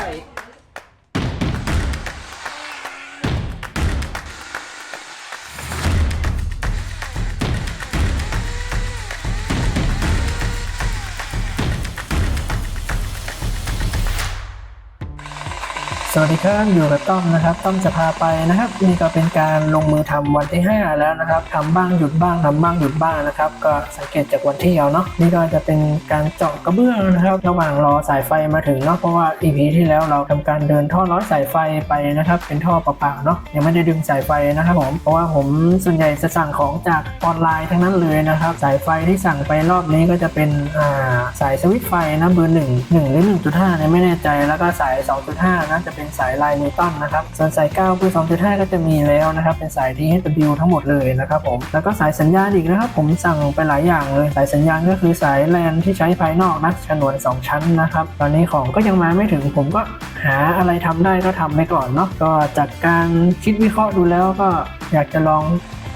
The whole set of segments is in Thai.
ญ่ สวัสดีครับอยู่กับต้อมนะครับต้อมจะพาไปนะครับ นี่ก็เป็นการลงมือทำวันที่ 5 แล้วนะครับทำบ้างหยุดบ้างทำบ้างหยุดบ้างนะครับ ก็สังเกตจากวันที่เอาเนาะนี่ก็จะเป็นการเจาะกระเบื้องนะครับ ระหว่างรอสายไฟมาถึงเนาะเพราะว่า EP ที่แล้วเราทำการเดินท่อร้อยสายไฟไปนะครับ เป็นท่อเปล่าๆเนาะยังไม่ได้ดึงสายไฟนะครับผมเพราะว่าผมส่วนใหญ่จะสั่งของจากออนไลน์ทั้งนั้นเลยนะครับ สายไฟที่สั่งไปรอบนี้ก็จะเป็นอ่าสายสวิตไฟนะเบอร์หนึ่งหนึ่งหรือ1.5เนี่ยไม่แน่ใจแล้วก็สาย2.5นะจะเป็นสายไลายนิวตันนะครับ ส่วนสาย9เบอ2.5 ก็จะมีแล้วนะครับ เป็นสาย DHW ทั้งหมดเลยนะครับผม แล้วก็สายสัญญาณอีกนะครับผมสั่งไปหลายอย่างเลย สายสัญญาณก็คือสายแลนที่ใช้ภายนอกนะฉนวน 2 ชั้นนะครับ ตอนนี้ของก็ยังมาไม่ถึงผมก็หาอะไรทำได้ก็ทำไปก่อนเนาะ ก็จากการคิดวิเคราะห์ดูแล้วก็อยากจะลอง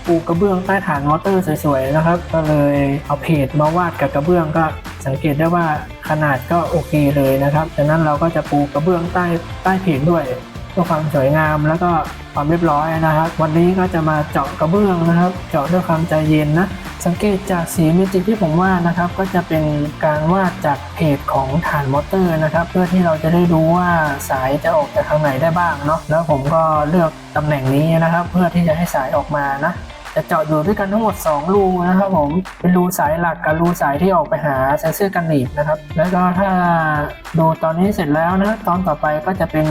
ปูกระเบื้องใต้ฐานมอเตอร์สวยๆนะครับ ก็เลยเอาเพจมาวาดกับกระเบื้องก็ สังเกตได้ว่าขนาดก็โอเคเลยนะครับจากนั้นเราก็จะปูกระเบื้องใต้ใต้เพจด้วยเพื่อความสวยงามแล้วก็ความเรียบร้อยนะครับ วันนี้ก็จะมาเจาะกระเบื้องนะครับ เจาะด้วยความใจเย็นนะสังเกตจากสีเมจิที่ผมวาดนะครับ ก็จะเป็นการวาดจากเพจของฐานมอเตอร์นะครับ เพื่อที่เราจะได้รู้ว่าสายจะออกจากทางไหนได้บ้างเนาะแล้วผมก็เลือกตำแหน่งนี้นะครับ เพื่อที่จะให้สายออกมานะ จะเจาะอยู่ด้วยกันทั้งหมด 2 รูนะครับผม เป็นรูสายหลักกับรูสายที่ออกไปหาเซนเซอร์กันหนีบนะครับ แล้วก็ถ้าดูตอนนี้เสร็จแล้วนะตอนต่อไปก็จะเป็น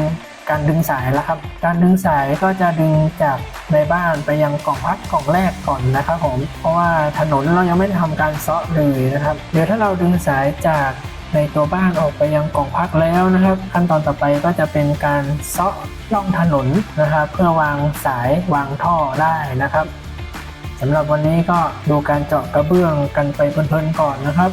การดึงสายแล้วครับ การดึงสายก็จะดึงจากในบ้านไปยังกล่องพักกล่องแรกก่อนนะครับผม เพราะว่าถนนเรายังไม่ได้ทำการเซาะเลยนะครับ เดี๋ยวถ้าเราดึงสายจากในตัวบ้านออกไปยังกล่องพักแล้วนะครับ ขั้นตอนต่อไปก็จะเป็นการเซาะล่องถนนนะครับ เพื่อวางสายวางท่อได้นะครับ สำหรับวันนี้ก็ดูการเจาะกระเบื้องกันไปเพลินๆก่อนนะครับ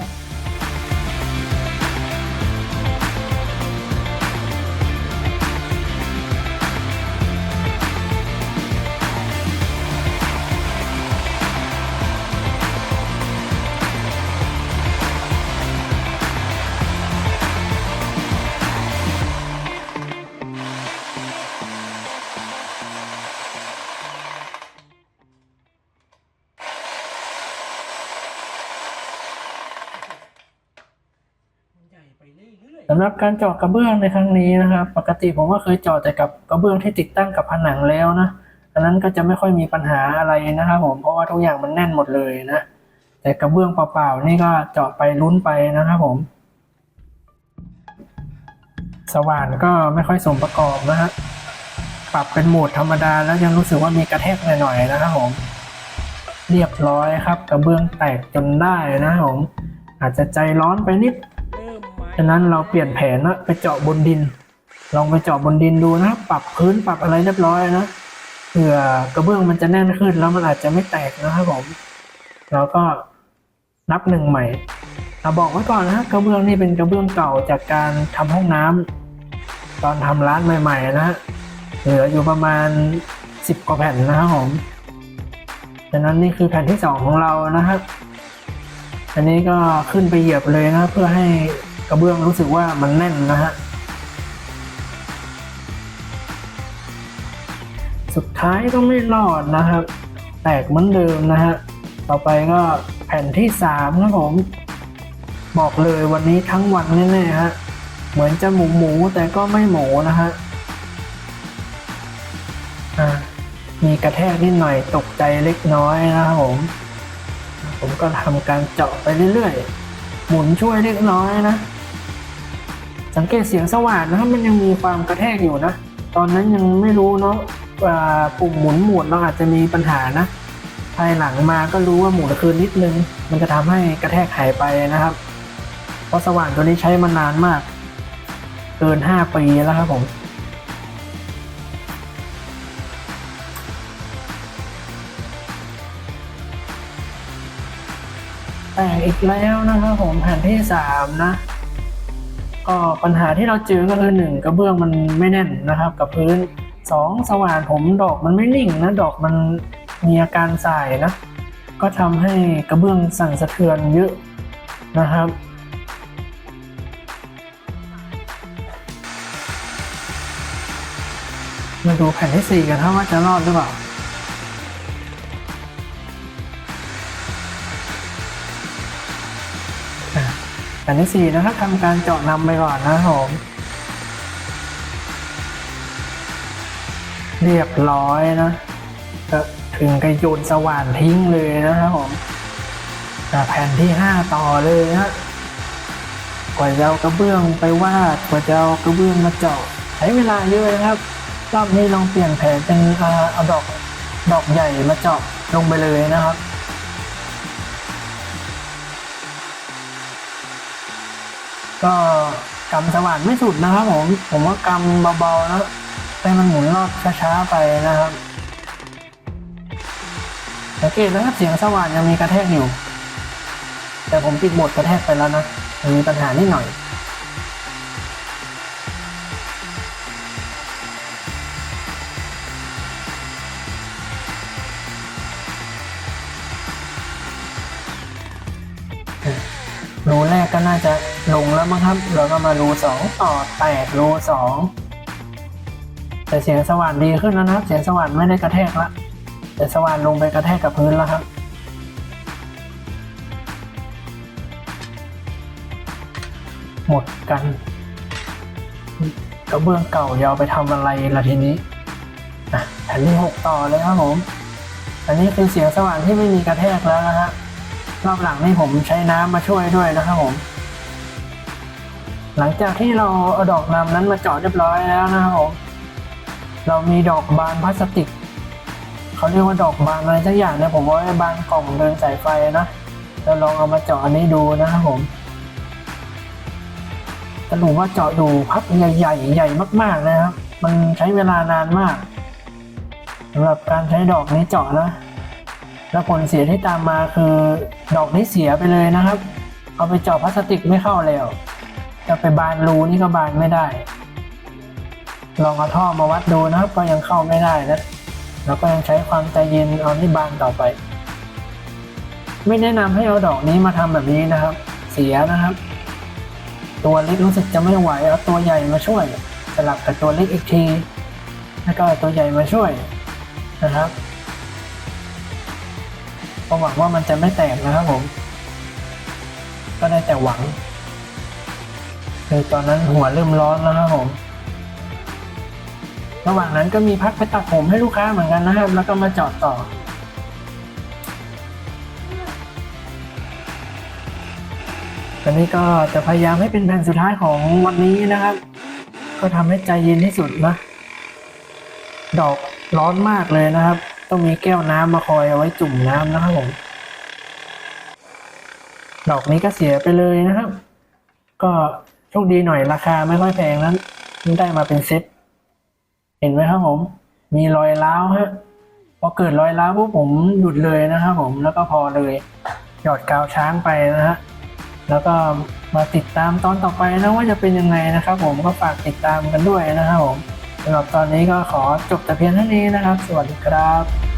สำหรับการเจาะกระเบื้องในครั้งนี้นะครับ ปกติผมก็เคยเจาะแต่กับกระเบื้องที่ติดตั้งกับผนังแล้วนะอันนั้นก็จะไม่ค่อยมีปัญหาอะไรนะครับผมเพราะว่าทุกอย่างมันแน่นหมดเลยนะแต่กระเบื้องเปล่าๆนี่ก็เจาะไปลุ้นไปนะครับผม สว่านก็ไม่ค่อยสมประกอบนะฮะปรับเป็นโหมดธรรมดาแล้วยังรู้สึกว่ามีกระแทกหน่อยๆนะครับผม เรียบร้อยครับ กระเบื้องแตกจนได้นะครับผม อาจจะใจร้อนไปนิดะนั้นเราเปลี่ยนแผนนะไปเจาะบนดิน ลองไปเจาะบนดินดูนะ ปรับพื้นปรับอะไรเรียบร้อยนะเผื่อกระเบื้องมันจะแน่นขึ้นแล้วมันอาจจะไม่แตกนะครับผมเราก็นับหนึ่งใหม่เราบอกไว้ก่อนนะกระเบื้องนี่เป็นกระเบื้องเก่าจากการทำห้องน้ำตอนทำร้านใหม่ ๆ นะเหลืออยู่ประมาณสิบกว่าแผ่นนะครับผมฉะนั้นนี่คือแผ่นที่สองของเรานะครับอันนี้ก็ขึ้นไปเหยียบเลยนะเพื่อให้ กระเบื้องรู้สึกว่ามันแน่นนะฮะ สุดท้ายก็ไม่รอดนะครับ แตกเหมือนเดิมนะฮะ ต่อไปก็แผ่นที่สามนะผม บอกเลยวันนี้ทั้งวันแน่ๆฮะ เหมือนจะหมูหมูแต่ก็ไม่หมูนะฮะอ่ามีกระแทกนิดหน่อยตกใจเล็กน้อยนะครับผม ผมก็ทำการเจาะไปเรื่อยๆ หมุนช่วยเล็กน้อยนะ สังเกตเสียงสว่านนะครับมันยังมีความกระแทกอยู่นะ ตอนนั้นยังไม่รู้เนาะปุ่มหมุนหมุนเราอาจจะมีปัญหานะ ภายหลังมาก็รู้ว่าหมุนคืนนิดนึง มันจะทำให้กระแทกหายไปนะครับ เพราะสว่านตัวนี้ใช้มานานมาก เกิน 5 ปีแล้วครับผมแตกอีกแล้วนะครับผมแผ่นที่สามนะ ก็ปัญหาที่เราเจอก็คือหนึ่งกระเบื้องมันไม่แน่นนะครับกับพื้นสองสว่านผมดอกมันไม่นิ่งนะดอกมันมีอาการสายนะ ก็ทำให้กระเบื้องสั่นสะเทือนเยอะนะครับมาดูแผ่นที่สี่กันครับว่าจะรอดหรือเปล่า นที่สี่นะครับทำการเจาะนำไปก่อนนะครับผมเรียบร้อยนะถึงกระโยนสว่านทิ้งเลยนะครับผมแผ่นที่ห้าต่อเลยนะกว่าจะเอากระเบื้องไปวาดกว่าจะเอากระเบื้องมาเจาะใช้เวลาเยอะนะครับ รอบนี้ลองเปลี่ยนแผนเป็นเอาดอกดอกใหญ่มาเจาะลงไปเลยนะครับ ก็กำสว่านไม่สุดนะครับผมผมว่ากำเบาๆนะให้มันหมุนรอบช้าๆไปนะครับสังเกตนะครับเสียงสว่านยังมีกระแทกอยู่ แต่ผมปิดโหมดกระแทกไปแล้วนะมันมีปัญหานิดหน่อยรูแรกก็น่าจะ ลงแล้วมั้งครับแล้วก็มารูสองต่อแปดรูสองแต่เสียงสว่านดีขึ้นแล้วนะครับ เสียงสว่านไม่ได้กระแทกละแต่สว่านลงไปกระแทกกับพื้นแล้วครับ หมดกันกระเบื้องเก่ายาวไปทำอะไรละทีนี้อะแผ่นที่หกต่อเลยครับผม อันนี้คือเสียงสว่านที่ไม่มีกระแทกแล้วนะฮะรอบหลังนี่ผมใช้น้ำมาช่วยด้วยนะครับผม หลังจากที่เราเอาดอกนำนั้นมาเจาะเรียบร้อยแล้วนะครับผมเรามีดอกบานพลาสติกเขาเรียกว่าดอกบานอะไรสักอย่างเนี่ยผมว่าบานกล่องเดินสายไฟนะเราลองเอามาเจาะอันนี้ดูนะครับผมสรุปว่าเจาะดูพับใหญ่ๆใหญ่มากๆนะครับ มันใช้เวลานานมากสำหรับการใช้ดอกนี้เจาะนะแล้วผลเสียที่ตามมาคือดอกนี้เสียไปเลยนะครับ เอาไปเจาะพลาสติกไม่เข้าแล้ว จะไปบานรูนี่ก็บานไม่ได้ ลองเอาท่อมาวัดดูนะครับ ก็ยังเข้าไม่ได้นะแล้วก็ยังใช้ความใจเย็นเอาที่บานต่อไป ไม่แนะนำให้เอาดอกนี้มาทำแบบนี้นะครับ เสียนะครับ ตัวเล็กรู้สึกจะไม่ไหวเอาตัวใหญ่มาช่วยสลับกับตัวเล็กอีกทีแล้วก็เอาตัวใหญ่มาช่วยนะครับก็หวังว่ามันจะไม่แตกนะครับผม ก็ได้แต่หวัง คือตอนนั้นหัวเริ่มร้อนแล้วนะครับผม ระหว่างนั้นก็มีพักไปตัดผมให้ลูกค้าเหมือนกันนะครับ แล้วก็มาจอดต่อ ตอนนี้ก็จะพยายามให้เป็นแผ่นสุดท้ายของวันนี้นะครับ ก็ทำให้ใจเย็นที่สุดนะ ดอกร้อนมากเลยนะครับ ต้องมีแก้วน้ำมาคอยเอาไว้จุ่มน้ำนะครับผม ดอกนี้ก็เสียไปเลยนะครับ ก็ โชคดีหน่อยราคาไม่ค่อยแพงนั้นได้มาเป็นเซ็ตเห็นไหมครับผม มีรอยร้าวฮะพอเกิดรอยร้าวปุ๊บผมหยุดเลยนะครับผมแล้วก็พอเลย หยอดกาวช้างไปนะฮะแล้วก็มาติดตามตอนต่อไปนะว่าจะเป็นยังไงนะครับ ผมก็ฝากติดตามกันด้วยนะครับผมสำหรับตอนนี้ก็ขอจบแต่เพียงเท่านี้นะครับ สวัสดีครับ